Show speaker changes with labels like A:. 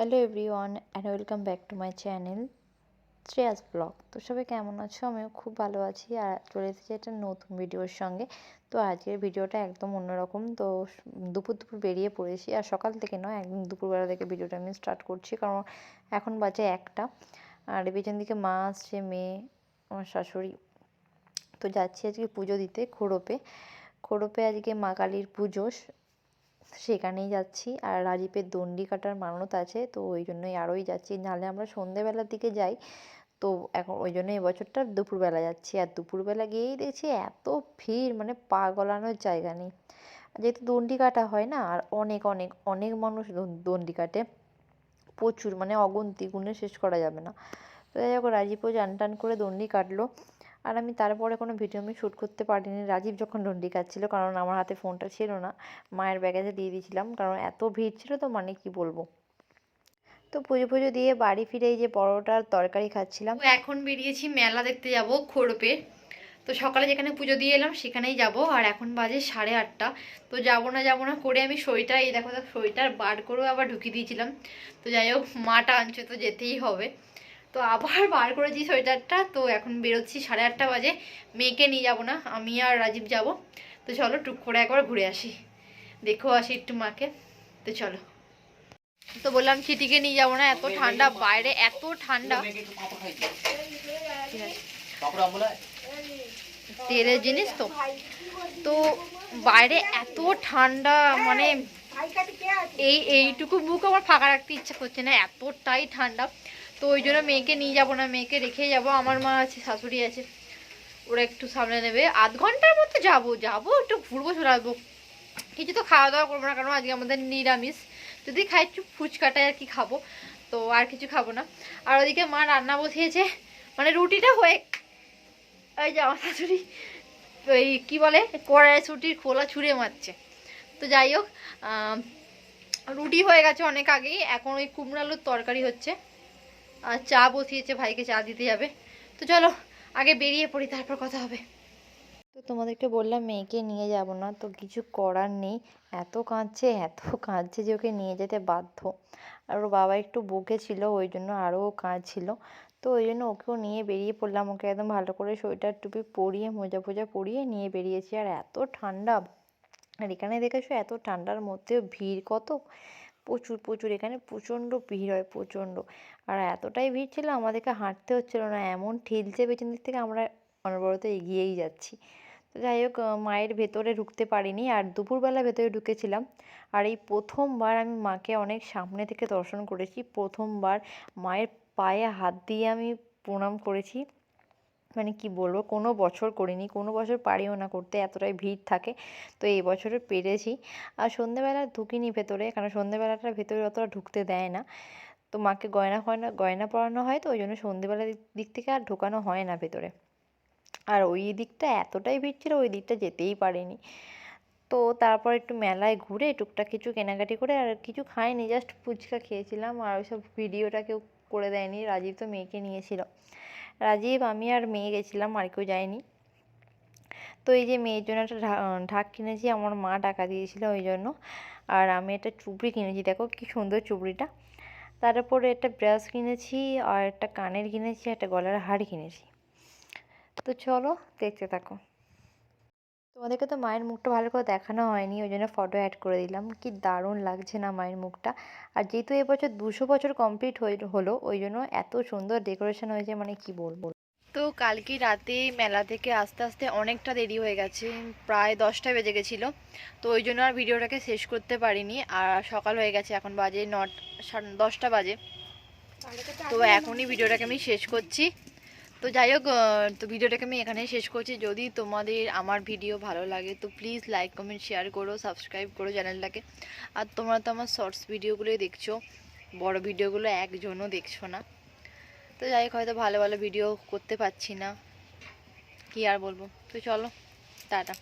A: Hello everyone and welcome back to my channel Shreyas blog তো সবাই কেমন আছো? আমিও খুব ভালো আছি আর চলে এসেছি একটা নতুন ভিডিওর সঙ্গে। তো আজকের ভিডিওটা একদম অন্যরকম। তো দুপুর দুপুর বেরিয়ে পড়েছি আর সকাল থেকে নয়, একদম দুপুরবেলা থেকে ভিডিওটা আমি স্টার্ট করছি কারণ এখন বাজে একটা। আর পেছন দিকে মা আসছে, মেয়ে, আমার শাশুড়ি। তো যাচ্ছি আজকে পুজো দিতে খোড়োপে খোড়োপে আজকে মা কালীর পুজো সেখানেই যাচ্ছি। আর রাজীবের দণ্ডি কাটার মানত আছে, তো ওই জন্যই আরোই যাচ্ছি। নাহলে আমরা সন্ধেবেলার দিকে যাই, তো এখন ওই জন্য এবছরটা দুপুরবেলা যাচ্ছি। আর দুপুরবেলা গিয়েই দেখছি এত ভিড় মানে পা গলানোর জায়গা নেই। যেহেতু দণ্ডি কাটা হয় না, আর অনেক অনেক অনেক মানুষ দণ্ডি কাটে। প্রচুর মানে অগুন্তি গুণে শেষ করা যাবে না। তো যাই হোক, রাজীবও টান করে দণ্ডি কাটলো। আর আমি তারপরে কোনো ভিডিও আমি শ্যুট করতে পারিনি। রাজীব যখন ডন্ডি কাটছিল কারণ আমার হাতে ফোনটা ছিল না, মায়ের ব্যাগেজে দিয়ে দিয়েছিলাম, কারণ এত ভিড় ছিল তো মানে কি বলব। তো পুজো পুজো দিয়ে বাড়ি ফিরে এই যে পরোটার তরকারি খাচ্ছিলাম।
B: তো এখন বেরিয়েছি মেলা দেখতে যাব খোড়পে তো সকালে যেখানে পুজো দিয়ে এলাম, সেখানেই যাব। আর এখন বাজে সাড়ে আটটা। তো যাব না যাব না করে আমি সোয়েটার এই দেখো দেখো সোয়েটার বার করেও আবার ঢুকিয়ে দিয়েছিলাম। তো যাই হোক মাটা আনছে তো যেতেই হবে। তো আবার বার করেছি সোয়েটারটা। তো এখন বেরোচ্ছি সাড়ে আটটা বাজে। মেয়েকে নিয়ে যাব না, আমি আর রাজীব যাব। তো চলো টুক করে একবার ঘুরে আসি। দেখেও আসি একটু মাকে। তো চলো। তো বললাম চিটিকে নিয়ে যাব না, এত ঠান্ডা, বাইরে এত ঠান্ডা। তেলের জিনিস তো। তো বাইরে এত ঠান্ডা মানে এই, এইটুকু বুক আমার ফাঁকা রাখতে ইচ্ছা করছে না, এতটাই ঠান্ডা। তো ওই জন্য মেয়েকে নিয়ে যাব না, মেয়েকে রেখে যাব। আমার মা আছে, শাশুড়ি আছে। ওরা একটু সামনে নেবে। আধ ঘণ্টার মধ্যে যাব যাব, একটু ঘুরবো, চলে আসব। কিছু তো খাওয়া দাওয়া করব না, কারণ আজকে আমাদের নিরামিষ। যদি খাই একটু ফুচকাটাই আর কি খাব, তো আর কিছু খাব না। আর ওদিকে মা রান্না বসিয়েছে মানে রুটিটা হয়ে ওই যে আমার শাশুড়ি, ওই কী বলে, কড়াইশুটির খোলা ছুঁড়ে মারছে। তো যাই হোক রুটি হয়ে গেছে অনেক আগেই। এখন ওই কুমড়ো আলুর তরকারি হচ্ছে। আর চা বসিয়েছে, ভাইকে চা দিতে যাবে। তো চলো, আগে বেরিয়ে পড়ি, তারপর কথা হবে।
A: তো তোমাদেরকে বললাম, মেয়েকে নিয়ে যাব না, তো কিছু করার নেই। এত কাঁদছে এত কাঁদছে যে ওকে নিয়ে যেতে বাধ্য। আর ওর বাবা একটু বকেছিল ওই জন্য আরও কাঁদছিল। তো ওই জন্য ওকেও নিয়ে বেরিয়ে পড়লাম। ওকে একদম ভালো করে সোয়েটার টুপি পরিয়ে, মোজা ফোজা পরিয়ে নিয়ে বেরিয়েছি। আর এত ঠান্ডা, আর এখানে দেখেছ, এত ঠান্ডার মধ্যে ভিড় কত? প্রচুর প্রচুর, এখানে প্রচণ্ড ভিড় হয়, প্রচণ্ড। আর এতটাই ভিড় ছিল, আমাদেরকে হাঁটতে হচ্ছিল না, এমন ঠেলছে পেছন দিক থেকে আমরা অনবরত এগিয়েই যাচ্ছি। তো যাই হোক মায়ের ভেতরে ঢুকতে পারিনি, আর দুপুরবেলা ভেতরে ঢুকেছিলাম। আর এই প্রথমবার আমি মাকে অনেক সামনে থেকে দর্শন করেছি, প্রথমবার মায়ের পায়ে হাত দিয়ে আমি প্রণাম করেছি। মানে কি বলব, কোনো বছর করিনি, কোনো বছর পারিও না করতে, এতটাই ভিড় থাকে। তো এই বছরে পেরেছি। আর সন্ধেবেলা ঢুকিনি ভেতরে, কারণ সন্ধেবেলাটা ভেতরে অতটা ঢুকতে দেয় না। তো মাকে গয়না ফয়না, গয়না পরানো হয়, তো ওই জন্য সন্ধেবেলার দিক থেকে আর ঢোকানো হয় না ভেতরে। আর ওই দিকটা এতটাই ভিড় ছিল, ওই দিকটা যেতেই পারিনি। তো তারপর একটু মেলায় ঘুরে টুকটাক কিছু কেনাকাটি করে, আর কিছু খাইনি জাস্ট ফুচকা খেয়েছিলাম, আর ওই সব ভিডিওটা কেউ করে দেয়নি, রাজীব তো মেয়েকে নিয়েছিল। রাজীব, আমি আর মেয়ে গেছিলাম, আর কেউ যায়নি। তো এই যে মেয়ের জন্য একটা ঢাক কিনেছি, আমার মা টাকা দিয়েছিল ওই জন্য। আর আমি একটা চুবড়ি কিনেছি, দেখো কি সুন্দর চুবড়িটা তারপরে একটা ব্রাশ কিনেছি, আর একটা কানের কিনেছি, একটা গলার হাড় কিনেছি। তো চলো, দেখতে থাকো। তোমাদেরকে তো মায়ের মুখটা ভালো করে দেখানো হয়নি ওই জন্য ফটো অ্যাড করে দিলাম। কি দারুণ লাগছে না মায়ের মুখটা। আর যেহেতু এবছর দুশো বছর কমপ্লিট হলো ওই জন্য এত সুন্দর ডেকোরেশন হয়েছে মানে কি বলব?
B: তো কালকে রাতে মেলা থেকে আস্তে আস্তে অনেকটা দেরি হয়ে গেছে প্রায় দশটা বেজে গেছিল। তো ওই জন্য আর ভিডিওটাকে শেষ করতে পারিনি। আর সকাল হয়ে গেছে এখন বাজে নট দশটা বাজে। তো এখনই ভিডিওটাকে আমি শেষ করছি। তো যাই হোক তো ভিডিওটাকে আমি এখানেই শেষ করছি। যদি তোমাদের আমার ভিডিও ভালো লাগে, তো প্লিজ লাইক কমেন্ট শেয়ার করো সাবস্ক্রাইব করো চ্যানেলটাকে আর তোমরা তো আমার শর্টস ভিডিওগুলোই দেখছ, বড় ভিডিওগুলো একজনও দেখছ না। তো যাই হোক হয়তো ভালো ভালো ভিডিও করতে পারছি না। কি আর বলব? তো চলো, টাটা।